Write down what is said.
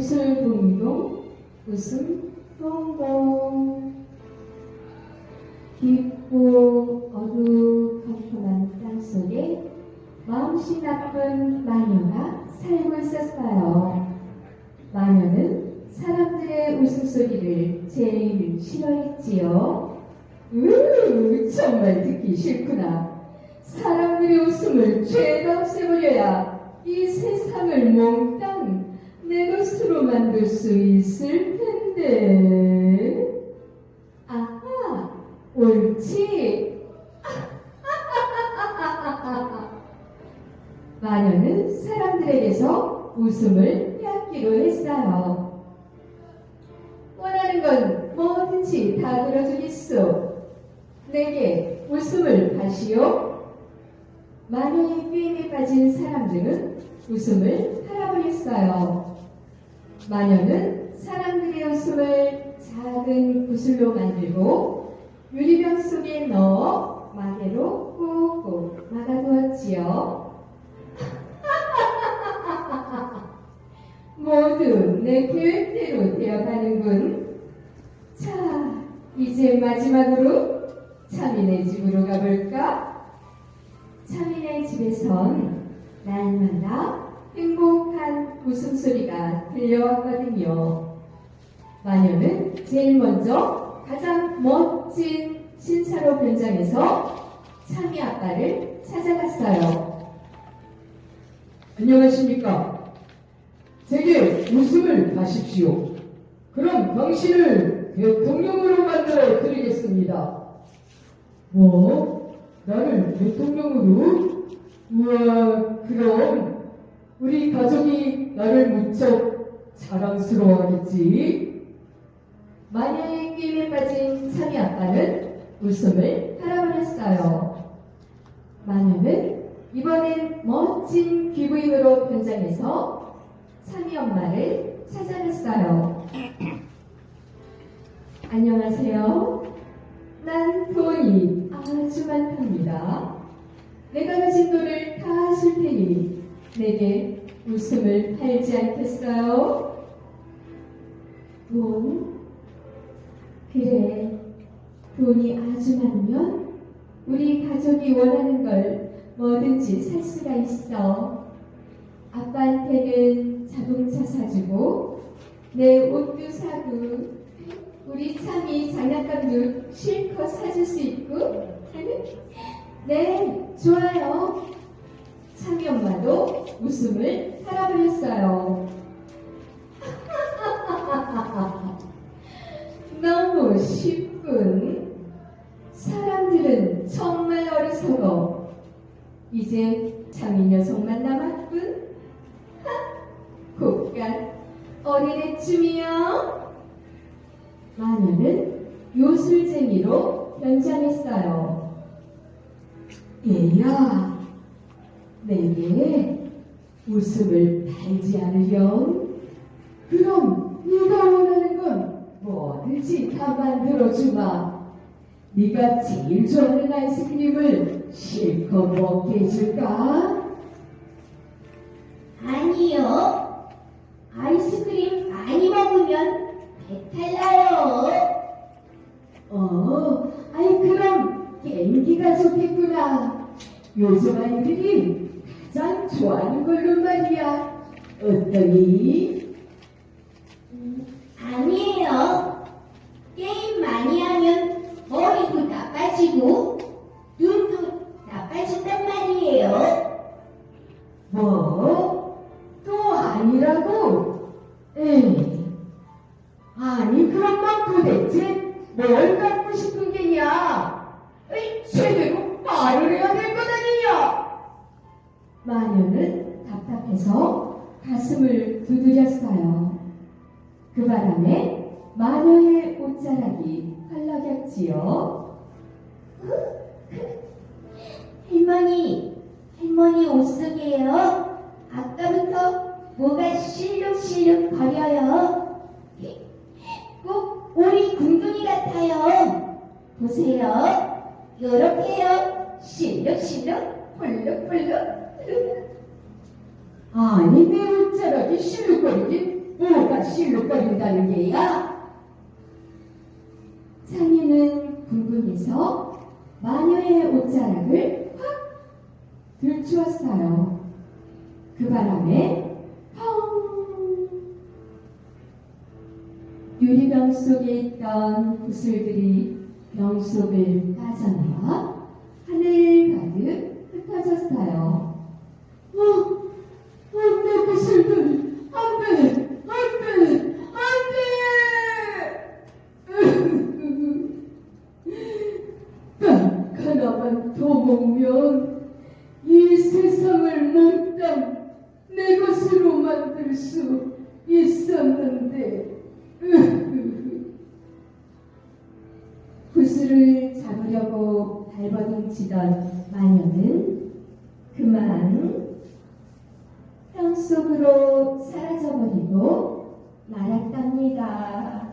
웃을 동동 웃음 동동 깊고 어두컴컴한 땅속에 마음씨 나쁜 마녀가 살고 있었어요. 마녀는 사람들의 웃음소리를 제일 싫어했지요. 으, 정말 듣기 싫구나. 사람들의 웃음을 죄다 없애버려야 이 세상을 몽땅 내 것으로 만들 수 있을 텐데. 아하, 옳지. 마녀는 사람들에게서 웃음을 빼앗기로 했어요. 원하는 건 뭐든지 다 들어주겠소. 내게 웃음을 다시요. 마녀의 게임에 빠진 사람들은 웃음을 팔아버렸어요. 마녀는 사람들의 웃음을 작은 구슬로 만들고 유리병 속에 넣어 마개로 꾹꾹 막아두었지요. 모두 내 계획대로 되어가는군. 자, 이제 마지막으로 차민의 집으로 가볼까? 차민의 집에선 날마다 행복 한 웃음소리가 들려왔거든요. 마녀는 제일 먼저 가장 멋진 신사로 변장해서 참이 아빠를 찾아갔어요. 안녕하십니까? 제게 웃음을 다십시오. 그럼 당신을 대통령으로 만들어 드리겠습니다. 뭐? 나를 대통령으로? 우와, 그럼 우리 가족이 나를 무척 자랑스러워하겠지? 마녀의 게임에 빠진 참이 아빠는 웃음을 팔아버렸어요. 마녀는 이번엔 멋진 귀부인으로 변장해서 참이 엄마를 찾아냈어요. 안녕하세요. 난 돈이 아주 많답니다. 내가 가진 돈을 다 줄 테니 내게 웃음을 팔지 않겠어요? 돈? 그래. 돈이 아주 많으면 우리 가족이 원하는 걸 뭐든지 살 수가 있어. 아빠한테는 자동차 사주고 내 옷도 사고 우리 참이 장난감도 실컷 사줄 수 있고 네, 좋아요. 엄마도 웃음을 팔아버렸어요. 너무 쉽군. 사람들은 정말 어리석어. 이제 참이 녀석만 남았군. 하, 곱간 어린애쯤이요. 마녀는 요술쟁이로 변장했어요. 얘야, 내게 웃음을 팔지 않으렴? 그럼 네가 원하는 건 뭐든지 다 만들어주마. 네가 제일 좋아하는 아이스크림을 실컷 먹게 해줄까? 아니요. 아이스크림 많이 먹으면 배탈 나요. 어, 아이 그럼 갱기가 좋겠구나. 요즘 아이들이 가장 좋아하는 걸로 말이야. 어떠니? 아니에요. 게임 많이 하면 머리도 나빠지고 눈도 나빠진단 말이에요. 뭐? 마녀는 답답해서 가슴을 두드렸어요. 그 바람에 마녀의 옷자락이 헐렁였지요. 할머니, 할머니 옷 속에요. 아까부터 뭐가 실룩실룩 거려요. 꼭 오리 궁둥이 같아요. 보세요. 요렇게요. 실룩실룩, 훌룩훌룩. 아니, 내 옷자락이 실룩거리긴 뭐가 실룩거린다는 게야? 창희는 궁금해서 마녀의 옷자락을 확 들추었어요. 그 바람에 펑 유리병 속에 있던 구슬들이 병 속을 빠져나와 하늘 가득 흩어졌어요. 구슬을 잡으려고 발버둥치던 마녀는 속으로 사라져버리고 말았답니다.